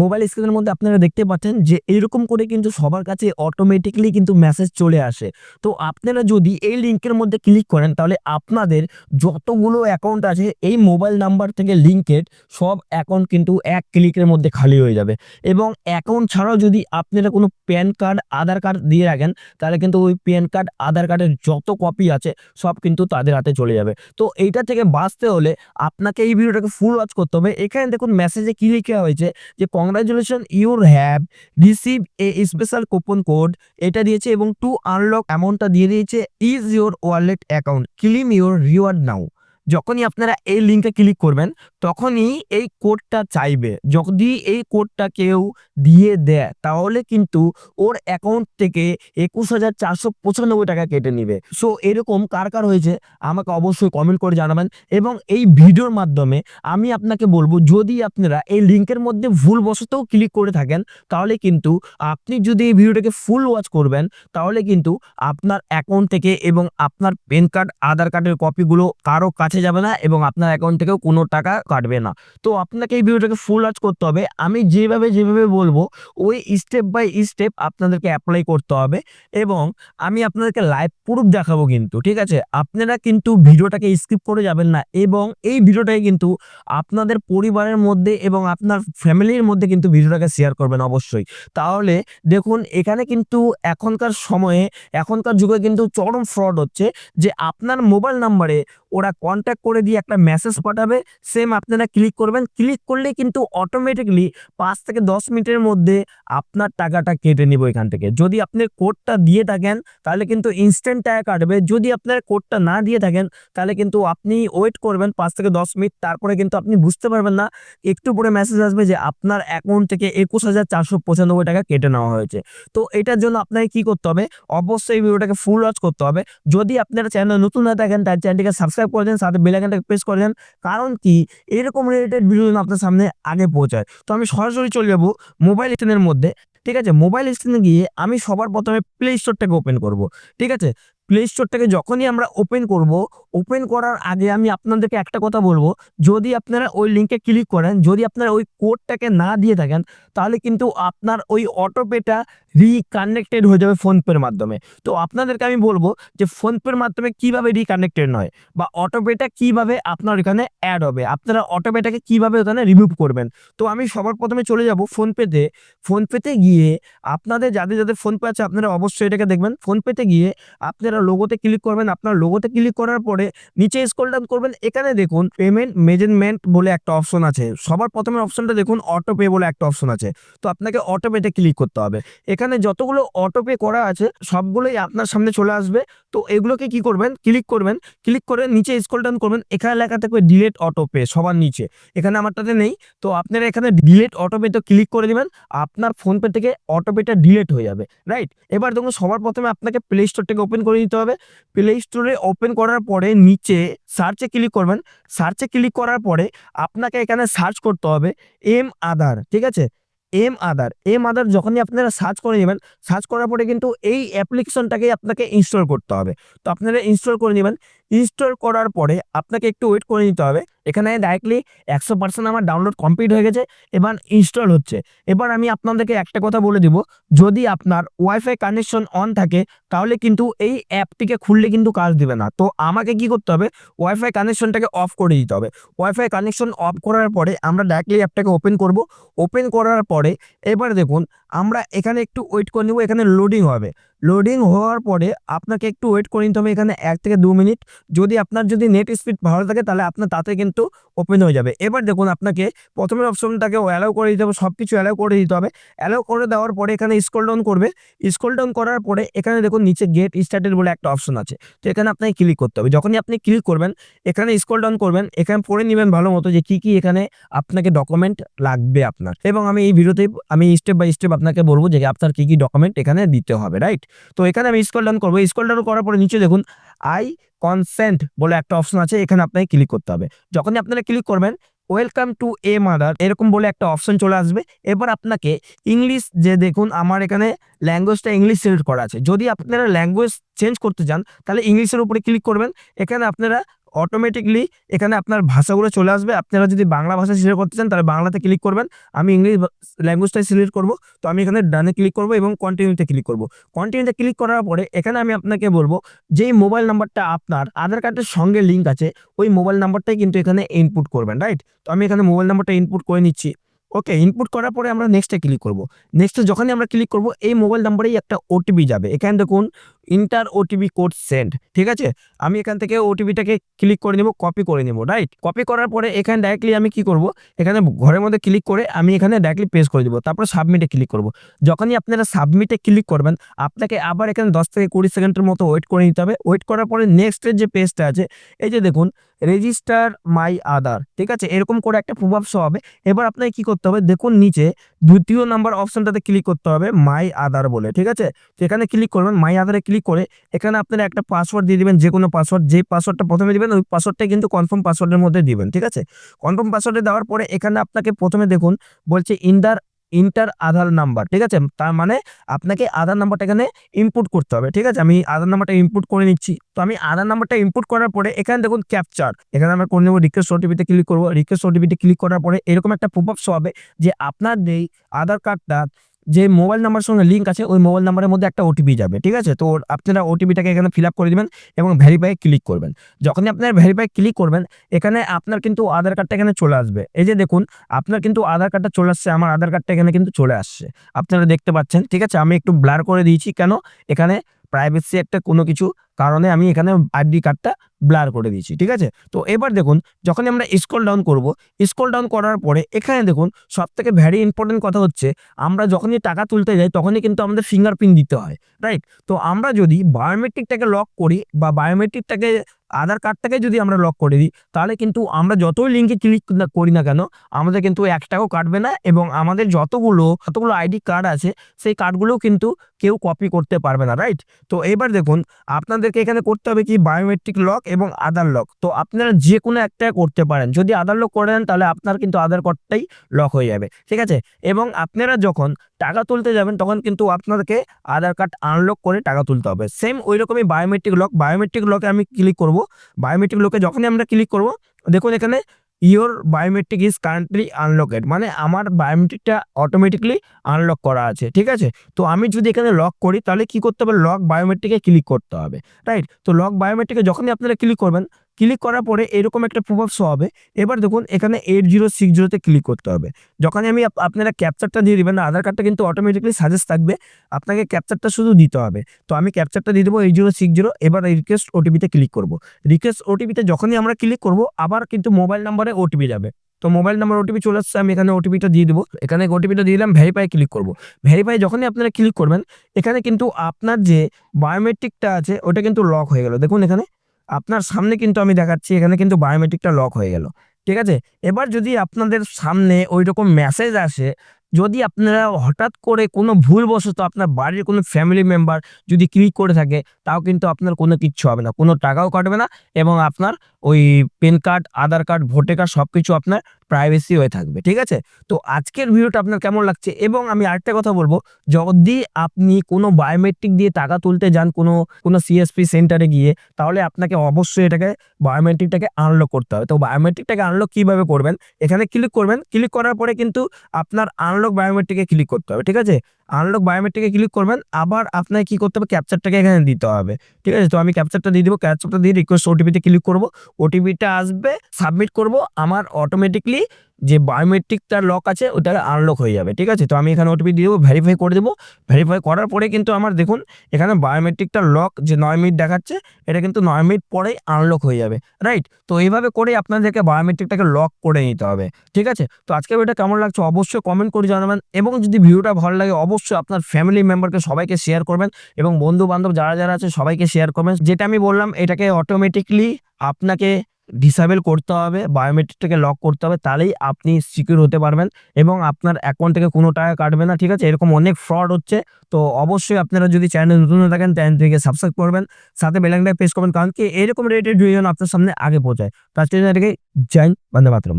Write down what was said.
Mobile স্ক্রিনের মধ্যে আপনারা দেখতে পাচ্ছেন যে এরকম করে কিন্তু সবার কাছে অটোমেটিক্যালি কিন্তু মেসেজ চলে আসে। তো আপনারা যদি এই লিঙ্কের মধ্যে ক্লিক করেন, তাহলে আপনাদের যতগুলো অ্যাকাউন্ট আছে, এই মোবাইল নাম্বার থেকে লিঙ্কেড সব অ্যাকাউন্ট কিন্তু এক ক্লিকের মধ্যে খালি হয়ে যাবে। এবং অ্যাকাউন্ট ছাড়াও যদি আপনারা কোনো প্যান কার্ড আধার কার্ড দিয়ে রাখেন, তাহলে কিন্তু ওই প্যান কার্ড আধার কার্ডের যত কপি আছে, সব কিন্তু তাদের হাতে চলে যাবে। তো এইটা থেকে বাঁচতে হলে আপনাকে এই ভিডিওটাকে ফুল ওয়াচ করতে হবে। এখানে দেখুন মেসেজে কি লেখা হয়েছে যে congratulation your have receive a special coupon code এটা দিয়েছে এবং টু আনলক অ্যামাউন্টটা দিয়ে দিয়েছে is your wallet account claim your reward now যখনই আপনারা এই লিঙ্কে ক্লিক করবেন, তখনই এই কোডটা চাইবে। যদি এই কোডটা কেউ দিয়ে দেয়, তাহলে কিন্তু ওর অ্যাকাউন্ট থেকে একুশ হাজার চারশো পঁচানব্বই টাকা কেটে নিবে। সো এরকম কার কার হয়েছে, আমাকে অবশ্যই কমেন্ট করে জানাবেন এবং এই ভিডিওর মাধ্যমে আমি আপনাকে বলব, যদি আপনারা এই লিঙ্কের মধ্যে ভুলবশতও ক্লিক করে থাকেন, তাহলে কিন্তু আপনি যদি এই ভিডিওটাকে ফুল ওয়াচ করবেন, তাহলে কিন্তু আপনার অ্যাকাউন্ট থেকে এবং আপনার প্যান কার্ড আধার কার্ডের কপিগুলো কারও কাছে যাবে না এবং আপনার অ্যাকাউন্ট থেকেও কোনো টাকা কাটবে না। তো আপনাকে এই ভিডিওটাকে ফুল ওয়াচ করতে হবে। আমি যেভাবে যেভাবে বলব, ওই স্টেপ বাই স্টেপ আপনাদেরকে অ্যাপ্লাই করতে হবে এবং আমি আপনাদেরকে লাইভ প্রুফ দেখাবো কিন্তু, ঠিক আছে? আপনারা কিন্তু ভিডিওটাকে স্কিপ করে যাবেন না এবং এই ভিডিওটাকে কিন্তু আপনাদের পরিবারের মধ্যে এবং আপনার ফ্যামিলির মধ্যে কিন্তু ভিডিওটাকে শেয়ার করবেন অবশ্যই। তাহলে দেখুন, এখানে কিন্তু এখনকার সময়ে, এখনকার যুগে কিন্তু চরম ফ্রড হচ্ছে যে আপনার মোবাইল নাম্বারে ওরা কন্ট্যাক্ট করে দিয়ে একটা মেসেজ পাঠাবে সেম আপনারা ক্লিক করবেন। ক্লিক করলে কিন্তু অটোমেটিকলি পাঁচ থেকে দশ মিনিটের মধ্যে আপনার টাকাটা কেটে নিব এখান থেকে। যদি আপনি কোডটা দিয়ে থাকেন, তাহলে কিন্তু ইনস্ট্যান্ট টাকা কাটবে। যদি আপনার কোডটা না দিয়ে থাকেন, তাহলে কিন্তু আপনি ওয়েট করবেন পাঁচ থেকে দশ মিনিট। তারপরে কিন্তু আপনি বুঝতে পারবেন না, একটু পরে মেসেজ আসবে যে আপনার অ্যাকাউন্ট থেকে একুশ হাজার চারশো পঁচানব্বই টাকা কেটে নেওয়া হয়েছে। তো এটার জন্য আপনাকে কি করতে হবে? অবশ্যই ভিডিওটাকে ফুল ওয়াচ করতে হবে। যদি আপনারা চ্যানেল নতুন না থাকেন তার চ্যানেলটিকে সাবস্ক্রাইব করে দেন, সাথে বেলাইকানটাকে প্রেস করে দেন। কারণ কি? এরকম রিলেটেড ভিডিও যেন আপনার সামনে আগে পৌঁছায়। তো আমি সরাসরি চলে যাব মোবাইল স্ক্রিনের মধ্যে। ঠিক আছে? মোবাইল স্ক্রিনে গিয়ে আমি সবার প্রথমে প্লে স্টোরটাকে ওপেন করব। ঠিক আছে? প্লে স্টোরটাকে যখনই আমরা ওপেন করব ওপেন করার আগে আমি আপনাদেরকে একটা কথা বলব। যদি আপনারা ওই লিঙ্কে ক্লিক করেন, যদি আপনারা ওই কোডটাকে না দিয়ে থাকেন, তাহলে কিন্তু আপনার ওই অটোপেটা রিকানেক্টেড হয়ে যাবে ফোনপের মাধ্যমে। তো আপনাদেরকে আমি বলব যে ফোনপের মাধ্যমে কীভাবে রিকানেক্টেড নয় বা অটোপেটা কীভাবে আপনার এখানে অ্যাড হবে। আপনারা অটোপেটাকে কীভাবে ওখানে রিমুভ করবেন? তো আমি সবার প্রথমে চলে যাব ফোনপেতে ফোনপেতে গিয়ে আপনাদের যাদের যাদের ফোনপে আছে, আপনারা অবশ্যই এটাকে দেখবেন। ফোনপেতে গিয়ে আপনারা লোগোতে ক্লিক করবেন। আপনার লোগোতে ক্লিক করার পরে নিচে স্ক্রল ডাউন করবেন। এখানে দেখুন পেমেন্ট মেজারমেন্ট বলে একটা অপশন আছে। সবার প্রথমে অপশনটা দেখুন অটো পে বলে একটা অপশন আছে। তো আপনাকে অটো পেতে ক্লিক করতে হবে। এখানে যতগুলো অটো পে করা আছে, সবগুলোই আপনার সামনে চলে আসবে। তো এগুলোকে কি করবেন? ক্লিক করবেন। ক্লিক করে নিচে স্ক্রল ডাউন করবেন। এখানে লেখা থাকবে ডিলেট অটো পে সবার নিচে। এখানে আমারটাতে নেই। তো আপনারা এখানে ডিলেট অটো তো ক্লিক করে দিবেন। আপনার ফোনপে থেকে অটো পেটা ডিলেট হয়ে যাবে। রাইট এবার দেখুন, সবার প্রথমে আপনাকে প্লে স্টোরটাকে ওপেন করে দিতে হবে। প্লে স্টোরে ওপেন করার পরে নিচে সার্চে ক্লিক করবেন। সার্চে ক্লিক করার পরে আপনাকে এখানে সার্চ করতে হবে এম আধার ঠিক আছে? এম আদার এম আদার যখনই আপনারা সার্চ করে নেবেন সার্চ করার পরে কিন্তু এই অ্যাপ্লিকেশনটাকে আপনাকে ইনস্টল করতে হবে। তো আপনারা ইনস্টল করে নেবেন ইনস্টল করার পরে আপনাকে একটু ওয়েট করে নিতে হবে। এখানে ডাইরেক্টলি একশো পার্সেন্ট আমার ডাউনলোড কমপ্লিট হয়ে গেছে, এবার ইনস্টল হচ্ছে। এবার আমি আপনাদেরকে একটা কথা বলে দিব, যদি আপনার ওয়াইফাই কানেকশন অন থাকে, তাহলে কিন্তু এই অ্যাপটিকে খুললে কিন্তু কাজ দিবে না। তো আমাকে কি করতে হবে? ওয়াইফাই কানেকশনটাকে অফ করে দিতে হবে। ওয়াইফাই কানেকশন অফ করার পরে আমরা ডাইরেক্টলি অ্যাপটাকে ওপেন করব। ওপেন করার পরে এবার দেখুন, আমরা এখানে একটু ওয়েট করে নেব, এখানে লোডিং হবে। লোডিং হওয়ার পরে আপনাকে একটু ওয়েট করে নিতে হবে এখানে এক থেকে দু মিনিট। যদি আপনার যদি নেট স্পিড ভালো থাকে তাহলে আপনার তাতে কিন্তু ওপেন হয়ে যাবে। এবার দেখুন আপনাকে প্রথমে অপশনটাকে অ্যালাউ করে দিতে হবে সব কিছু অ্যালাউ করে দিতে হবে। অ্যালাউ করে দেওয়ার পরে এখানে স্ক্রল ডাউন করবে। স্ক্রল ডাউন করার পরে এখানে দেখুন নিচে গেট স্টার্টেড বলে একটা অপশন আছে। তো এখানে আপনাকে ক্লিক করতে হবে। যখনই আপনি ক্লিক করবেন, এখানে স্ক্রল ডাউন করবেন, এখানে পড়ে নেবেন ভালো মতো যে কি কি এখানে আপনাকে ডকুমেন্ট লাগবে আপনার। এবং আমি এই ভিডিওতে আমি স্টেপ বাই স্টেপ আপনাকে বলব যে আপনার কি কি ডকুমেন্ট এখানে দিতে হবে রাইট তো এখানে আমি স্কল ডাউন করব। স্কল ডাউন করার পরে নিচে দেখুন আই কনসেন্ট বলে একটা অপশন আছে, এখানে আপনাকে ক্লিক করতে হবে। যখনই আপনারা ক্লিক করবেন ওয়েলকাম টু এ মাদার এরকম বলে একটা অপশন চলে আসবে। এবার আপনাকে ইংলিশ যে দেখুন, আমার এখানে ল্যাঙ্গুয়েজটা ইংলিশ সিলেক্ট করা আছে। যদি আপনারা ল্যাঙ্গুয়েজ চেঞ্জ করতে চান, তাহলে ইংলিশের উপরে ক্লিক করবেন। এখানে আপনারা অটোমেটিকলি এখানে আপনার ভাষাগুলো চলে আসবে। আপনারা যদি বাংলা ভাষা সিলেক্ট করতে চান, তাহলে বাংলাতে ক্লিক করবেন। আমি ইংলিশ ল্যাঙ্গুয়েজটাই সিলেক্ট করব। তো আমি এখানে ডানে ক্লিক করব এবং কন্টিনিউতে ক্লিক করব। কন্টিনিউতে ক্লিক করার পরে এখানে আমি আপনাকে বলব, যেই মোবাইল নাম্বারটা আপনার আধার কার্ডের সঙ্গে লিঙ্ক আছে, ওই মোবাইল নাম্বারটাই কিন্তু এখানে ইনপুট করবেন রাইট তো আমি এখানে মোবাইল নাম্বারটা ইনপুট করে নিচ্ছি। ওকে ইনপুট করার পরে আমরা নেক্সটে ক্লিক করব। নেক্সটে যখনই আমরা ক্লিক করব, এই মোবাইল নাম্বারেই একটা ওটিপি যাবে। এখানে দেখুন ইন্টার ওটিপি কোড সেন্ড ঠিক আছে? আমি এখান থেকে ওটিপিটাকে ক্লিক করে নেব কপি করে নেব রাইট কপি করার পরে এখানে ডাইরেক্টলি আমি কি করব? এখানে ঘরের মধ্যে ক্লিক করে আমি এখানে ডাইরেক্টলি পেস্ট করে দেবো, তারপর সাবমিটে ক্লিক করব। যখনই আপনারা সাবমিটে ক্লিক করবেন, আপনাকে আবার এখানে দশ থেকে কুড়ি সেকেন্ডের মতো ওয়েট করে নিতে হবে। ওয়েট করার পরে নেক্সটের যে পেজটা আছে, এই যে দেখুন রেজিস্টার মাই আদার ঠিক আছে? এরকম করে একটা প্রভাব শো হবে। এবার আপনাকে কি করতে হবে? দেখুন নিচে দ্বিতীয় নাম্বার অপশনটাতে ক্লিক করতে হবে মাই আদার বলে, ঠিক আছে? তো এখানে ক্লিক করবেন মাই আদারে ক্লিক করে এখানে আপনারা একটা পাসওয়ার্ড দিয়ে দিবেন, যে কোনো পাসওয়ার্ড যে পাসওয়ার্ডটা প্রথমে দিবেন, ওই পাসওয়ার্ডটা কিন্তু কনফার্ম পাসওয়ার্ডের মধ্যে দিবেন, ঠিক আছে? কনফার্ম পাসওয়ার্ডে দেওয়ার পরে এখানে আপনাকে প্রথমে দেখুন, বলছে ইন্টার ইন্টার আধার নাম্বার ঠিক আছে? তার মানে আপনাকে আধার নাম্বারটা এখানে ইনপুট করতে হবে, ঠিক আছে? আমি আধার নাম্বারটা ইনপুট করে নিচ্ছি। তো আমি আধার নাম্বারটা ইনপুট করার পরে এখানে দেখুন ক্যাপচার এখানে আমরা করে নেব রিকোয়েস্ট ওটিপিতে ক্লিক করব। রিকোয়েস্ট ওটিপিতে ক্লিক করার পরে এরকম একটা প্রভাব শো হবে যে আপনার যেই আধার কার্ডটা যে মোবাইল নাম্বার সঙ্গে লিঙ্ক আছে, ওই মোবাইল নাম্বারের মধ্যে একটা ওটিপি যাবে, ঠিক আছে? তো আপনারা ওটিপিটাকে এখানে ফিল আপ করে দেবেন এবং ভেরিফাই ক্লিক করবেন। যখনই আপনার ভেরিফাই ক্লিক করবেন, এখানে আপনার কিন্তু আধার কার্ডটা এখানে চলে আসবে। এই যে দেখুন, আপনার কিন্তু আধার কার্ডটা চলে আসছে, আমার আধার কার্ডটা এখানে কিন্তু চলে আসছে। আপনারা দেখতে পাচ্ছেন, ঠিক আছে? আমি একটু ব্লার করে দিয়েছি, কেন? এখানে প্রাইভেসি একটা কোনো কিছু কারণে আমি এখানে আইডি কার্ডটা ব্লার করে দিয়েছি, ঠিক আছে? তো এবার দেখুন, যখনই আমরা স্ক্রল ডাউন করব স্ক্রল ডাউন করার পরে এখানে দেখুন সব থেকে ভ্যারি ইম্পর্টেন্ট কথা হচ্ছে, আমরা যখনই টাকা তুলতে যাই, তখনই কিন্তু আমাদের ফিঙ্গারপ্রিন্ট দিতে হয় রাইট তো আমরা যদি বায়োমেট্রিকটাকে লক করি বা বায়োমেট্রিকটাকে আধার কার্ডটাকে যদি আমরা লক করে দিই, তাহলে কিন্তু আমরা যতই লিঙ্কে ক্লিক করি না কেন, আমাদের কিন্তু এক টাকাও কাটবে না এবং আমাদের যতগুলো যতগুলো আইডি কার্ড আছে, সেই কার্ডগুলোও কিন্তু কেউ কপি করতে পারবে না রাইট তো এবার দেখুন, আপনাদেরকে এখানে করতে হবে কি? বায়োমেট্রিক লক এবং আধার লক তো আপনারা যে কোনো একটা করতে পারেন। যদি আধার লক করে দেন, তাহলে আপনার কিন্তু আধার কার্ডটাই লক হয়ে যাবে, ঠিক আছে? এবং আপনারা যখন টাকা তুলতে যাবেন, তখন কিন্তু আপনাদেরকে আধার কার্ড আনলক করে টাকা তুলতে হবে। সেম ওই রকমই বায়োমেট্রিক লক বায়োমেট্রিক লকে আমি ক্লিক করব। বায়োমেট্রিক লকে যখনই আমরা ক্লিক করব, দেখুন এখানে your biometric is currently unlocked মানে আমার বায়োমেট্রিকটা অটোমেটিকলি আনলক করা আছে, ঠিক আছে? তো আমি যদি এখানে লক করি, তাহলে কি করতে হবে? লক বায়োমেট্রিকে ক্লিক করতে হবে রাইট তো লক বায়োমেট্রিকে যখনই আপনারা ক্লিক করবেন ক্লিক করার পরে এরকম একটা প্রভাব শো হবে। এবার দেখুন, এখানে এইট জিরো সিক্স জিরোতে ক্লিক করতে হবে। যখনই আমি আপ- আপনারা ক্যাপচারটা দিয়ে দিবেন, আধার কার্ডটা কিন্তু অটোমেটিকলি সাজেস্ট থাকবে। আপনাকে ক্যাপচারটা শুধু দিতে হবে। তো আমি ক্যাপচারটা দিয়ে দেবো এইট জিরো সিক্স জিরো এবার রিকোয়েস্ট ওটিপিতে ক্লিক করব। রিকোয়েস্ট ওটিপিতে যখনই আমরা ক্লিক করব, আবার কিন্তু মোবাইল নাম্বারে ওটিপি যাবে। তো মোবাইল নাম্বার ওটিপি চলে আসছে, আমি এখানে ওটিপিটা দিয়ে দেবো। এখানে ওটিপিটা দিয়ে দিলাম ভেরিফাই ক্লিক করব। ভেরিফাই যখনই আপনারা ক্লিক করবেন, এখানে কিন্তু আপনার যে বায়োমেট্রিকটা আছে, ওটা কিন্তু লক হয়ে গেল। দেখুন এখানে আপনার সামনে কিন্তু আমি দেখাচ্ছি, এখানে কিন্তু বায়োমেট্রিকটা লক হয়ে গেল। ঠিক আছে? এবার যদি আপনাদের সামনে ওই রকম মেসেজ আসে, যদি আপনারা হঠাৎ করে কোনো ভুলবশত আপনার বাড়ির কোনো ফ্যামিলি মেম্বার যদি ক্লিক করে থাকে, তাও কিন্তু আপনার কোনো কিচ্ছু হবে না। কোনো টাকাও কাটবে না এবং আপনার ওই PAN card Aadhaar card voter card সব কিছু আপনার প্রাইভেসি হয়ে থাকবে, ঠিক আছে? তো আজকের ভিডিওটা আপনার কেমন লাগছে? এবং আমি আরেকটা কথা বলব, যদি আপনি কোনো বায়োমেট্রিক দিয়ে টাকা তুলতে যান কোনো কোনো সিএসপি সেন্টারে গিয়ে, তাহলে আপনাকে অবশ্যই এটাকে বায়োমেট্রিকটাকে আনলক করতে হবে। তো বায়োমেট্রিকটাকে আনলক কীভাবে করবেন? এখানে ক্লিক করবেন। ক্লিক করার পরে কিন্তু আপনার আনলক বায়োমেট্রিকে ক্লিক করতে হবে, ঠিক আছে? আনলক বায়োমেট্রিকে ক্লিক করবেন, আবার আপনাকে কি করতে হবে? ক্যাপচারটাকে এখানে দিতে হবে। ঠিক আছে? তো আমি ক্যাপচারটা দিয়ে দিব ক্যাপচারটা দিয়ে রিকোয়েস্ট ওটিপিতে ক্লিক করব। ওটিপিটা আসবে সাবমিট করব। আমার অটোমেটিকলি যে বায়োমেট্রিকটার লক আছে, ওটা আনলক হয়ে যাবে, ঠিক আছে? তো আমি এখানে ওটিপি দিয়ে দেবো ভেরিফাই করে দেবো। ভেরিফাই করার পরে কিন্তু আমার দেখুন, এখানে বায়োমেট্রিকটার লক যে নয় মিনিট দেখাচ্ছে, এটা কিন্তু নয় মিনিট পরেই আনলক হয়ে যাবে রাইট তো এইভাবে করে আপনাদেরকে বায়োমেট্রিকটাকে লক করে নিতে হবে, ঠিক আছে? তো আজকে ভিডিওটা কেমন লাগছে অবশ্যই কমেন্ট করে জানাবেন এবং যদি ভিডিওটা ভালো লাগে অবশ্যই আপনার ফ্যামিলি মেম্বারকে সবাইকে শেয়ার করবেন এবং বন্ধু বান্ধব যারা যারা আছে সবাইকে শেয়ার করবেন। যেটা আমি বললাম, এটাকে অটোমেটিকলি আপনাকে ডিসেবল করতে হবে বায়োমেট্রিকটাকে লক করতে হবে, তাহলেই আপনি সিকিউর হতে পারবেন এবং আপনার অ্যাকাউন্ট থেকে কোনো টাকা কাটবে না, ঠিক আছে? এরকম অনেক ফ্রড হচ্ছে, তো অবশ্যই আপনারা যদি চ্যানেল নতুন হয়ে থাকেন চ্যানেলটিকে সাবস্ক্রাইব করবেন, সাথে বেলাংটা প্রেস করবেন, কারণ কি এরকম রেটের ভিডিও আপনার সামনে আগে পৌঁছায়। তার জন্য এটাকে জয়েন বন্দে মাতরম।